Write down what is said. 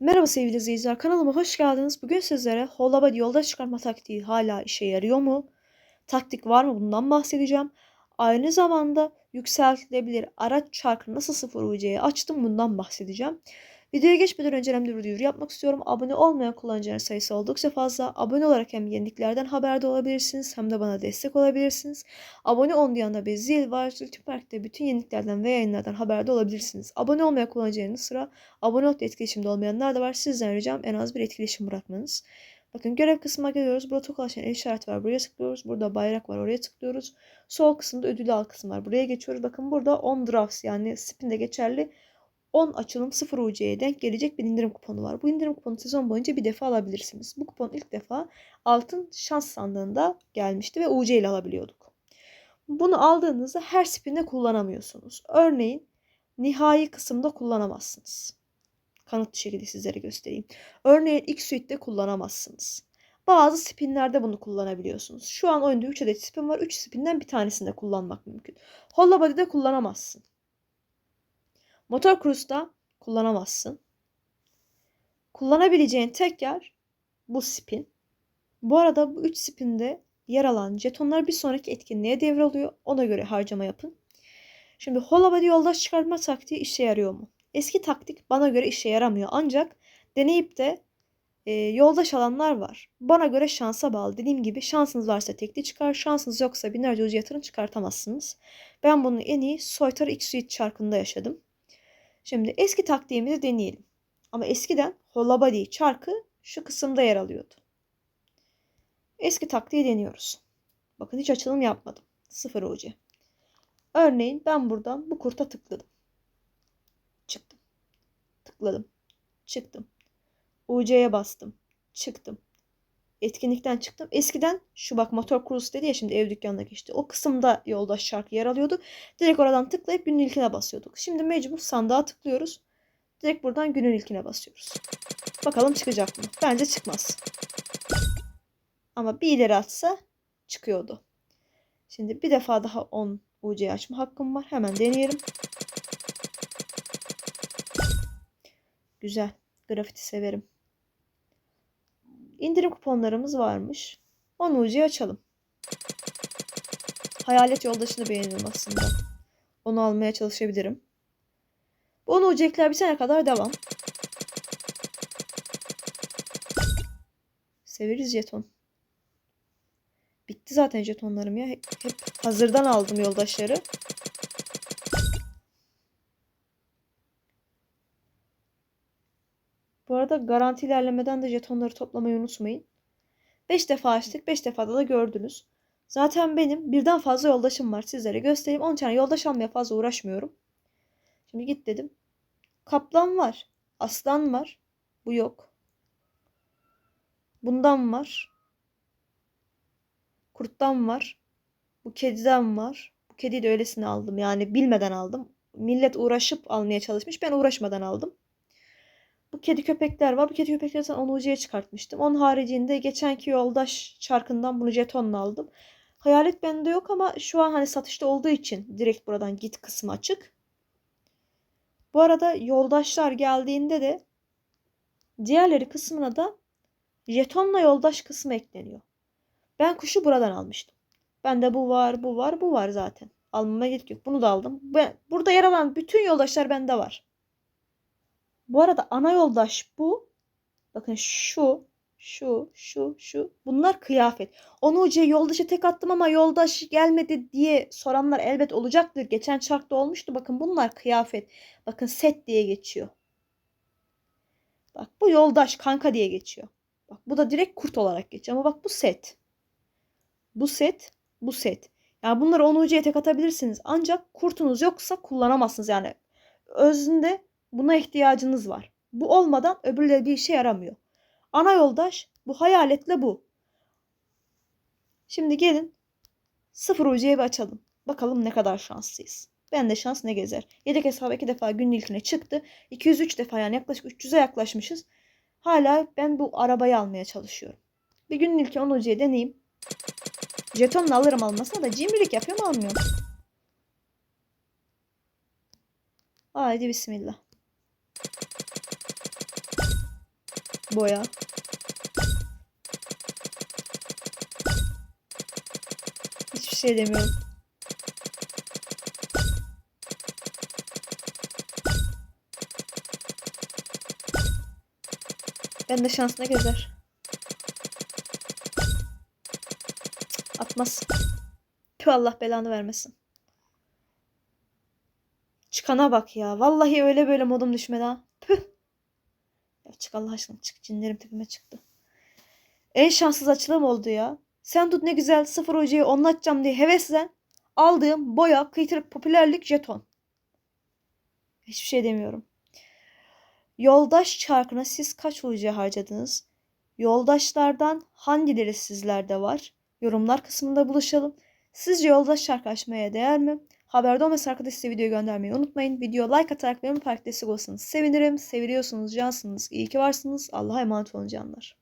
Merhaba sevgili izleyiciler, kanalıma hoş geldiniz. Bugün sizlere Hollabody yolda çıkarma taktiği hala işe yarıyor mu? Taktik var mı? Bundan bahsedeceğim. Aynı zamanda yükseltilebilir araç çarkı nasıl sıfır UC'ye açtım bundan bahsedeceğim. Videoya geçmeden önce de bir duyuru yapmak istiyorum. Abone olmayan kullanıcıların sayısı oldukça fazla. Abone olarak hem yeniliklerden haberdar olabilirsiniz hem de bana destek olabilirsiniz. Abone olun diye yanında bir zil var. Zültüperk'te bütün yeniliklerden ve yayınlardan haberdar olabilirsiniz. Abone olmayan kullanıcıların sıra abone olup etkileşimde olmayanlar da var. Sizden ricam en az bir etkileşim bırakmanız. Bakın görev kısmına geliyoruz. Burada tokalaşan el işareti var. Buraya tıklıyoruz. Burada bayrak var. Oraya tıklıyoruz. Sol kısımda ödülü al kısmı var. Buraya geçiyoruz. Bakın burada on drafts yani spinde geçerli 10 açılım 0 UC'ye denk gelecek bir indirim kuponu var. Bu indirim kuponu sezon boyunca bir defa alabilirsiniz. Bu kupon ilk defa altın şans sandığında gelmişti ve UC ile alabiliyorduk. Bunu aldığınızda her spinde kullanamıyorsunuz. Örneğin nihai kısımda kullanamazsınız. Kanıtlı şekilde sizlere göstereyim. Örneğin X Suite'de kullanamazsınız. Bazı spinlerde bunu kullanabiliyorsunuz. Şu an oyunda 3 adet spin var. 3 spinden bir tanesinde kullanmak mümkün. Hollabody'de kullanamazsın. Motor Cruise'da kullanamazsın. Kullanabileceğin tek yer bu spin. Bu arada bu 3 spinde yer alan jetonlar bir sonraki etkinliğe devralıyor. Ona göre harcama yapın. Şimdi Hollabody yoldaş çıkartma taktiği işe yarıyor mu? Eski taktik bana göre işe yaramıyor. Ancak deneyip de e, yoldaş alanlar var. Bana göre şansa bağlı. Dediğim gibi şansınız varsa tekli çıkar. Şansınız yoksa binlerce ucu yatırın çıkartamazsınız. Ben bunu en iyi Soytar X-Suite çarkında yaşadım. Şimdi eski taktiğimizi deneyelim. Ama eskiden Hollabody çarkı şu kısımda yer alıyordu. Eski taktiği deniyoruz. Bakın hiç açılım yapmadım. Sıfır UC. Örneğin ben buradan bu kurta tıkladım. Çıktım. Tıkladım. Çıktım. UC'ye bastım. Çıktım. Etkinlikten çıktım. Eskiden şu bak motor cruise dedi ya şimdi ev dükkanına geçti. O kısımda yoldaş şarkı yer alıyordu. Direkt oradan tıklayıp günün ilkine basıyorduk. Şimdi mecbur sandığa tıklıyoruz. Direkt buradan günün ilkine basıyoruz. Bakalım çıkacak mı? Bence çıkmaz. Ama bir ileri atsa çıkıyordu. Şimdi bir defa daha 10 UC açma hakkım var. Hemen deneyelim. Güzel. Grafiti severim. İndirim kuponlarımız varmış. 10 UC'yi açalım. Hayalet yoldaşını beğenirim aslında. Onu almaya çalışabilirim. Bu 10 UC'likler bitene kadar devam. Severiz jeton. Bitti zaten jetonlarım ya. Hep, hep hazırdan aldım yoldaşları. Arada garanti ilerlemeden de jetonları toplamayı unutmayın. 5 defa açtık. 5 defada da gördünüz. Zaten benim birden fazla yoldaşım var. Sizlere göstereyim. 10 tane yoldaş almaya fazla uğraşmıyorum. Şimdi git dedim. Kaplan var. Aslan var. Bu yok. Bundan var. Kurttan var. Bu kediden var. Bu kediyi de öylesine aldım. Yani bilmeden aldım. Millet uğraşıp almaya çalışmış. Ben uğraşmadan aldım. Bu kedi köpekler var. Bu kedi köpekleri zaten 10 UC'ye çıkartmıştım. Onun haricinde geçenki yoldaş çarkından bunu jetonla aldım. Hayalet bende yok ama şu an hani satışta olduğu için direkt buradan git kısmı açık. Bu arada yoldaşlar geldiğinde de diğerleri kısmına da jetonla yoldaş kısmı ekleniyor. Ben kuşu buradan almıştım. Bende bu var, bu var, bu var zaten. Almama gerek yok. Bunu da aldım. Ben, burada yer alan bütün yoldaşlar bende var. Bu arada ana yoldaş bu. Bakın şu, şu, şu, şu. Bunlar kıyafet. Onu ucuya yoldaşa tek attım ama yoldaş gelmedi diye soranlar elbet olacaktır. Geçen çarkta olmuştu. Bakın bunlar kıyafet. Bakın set diye geçiyor. Bak bu yoldaş kanka diye geçiyor. Bak bu da direkt kurt olarak geçiyor. Ama bak bu set. Bu set, bu set. Yani bunları 10 ucuya tek atabilirsiniz. Ancak kurtunuz yoksa kullanamazsınız. Yani özünde Buna ihtiyacınız var. Bu olmadan öbürleri bir işe yaramıyor. Ana yoldaş bu hayaletle bu. Şimdi gelin sıfır ucuya bir açalım. Bakalım ne kadar şanslıyız. Ben de şans ne gezer. Yedek hesabı iki defa günün ilkine çıktı. 203 defa yani yaklaşık 300'e yaklaşmışız. Hala ben bu arabayı almaya çalışıyorum. Bir günün ilki 10 ucuya deneyeyim. Jetonla alırım almasına da cimrilik yapıyorum almıyorum. Haydi bismillah. Boya. Hiçbir şey demiyorum. Ben de şansına gezer. Atmaz. Tüh Allah belanı vermesin. Çıkana bak ya. Vallahi öyle böyle modum düşmedi ha. Çık Allah aşkına çık. Cinlerim tepeme çıktı. En şanssız açılım oldu ya. Sen tut ne güzel sıfır hocayı onunla diye heveslen. Aldığım boya, kıytırık, popülerlik, jeton. Hiçbir şey demiyorum. Yoldaş çarkına siz kaç UC harcadınız? Yoldaşlardan hangileri sizlerde var? Yorumlar kısmında buluşalım. Sizce yoldaş çarkı açmaya değer mi? Haberde olmasa arkadaş size video göndermeyi unutmayın. Video like atarak benim park destek olsanız sevinirim. Seviliyorsunuz, cansınız. İyi ki varsınız. Allah'a emanet olun canlar.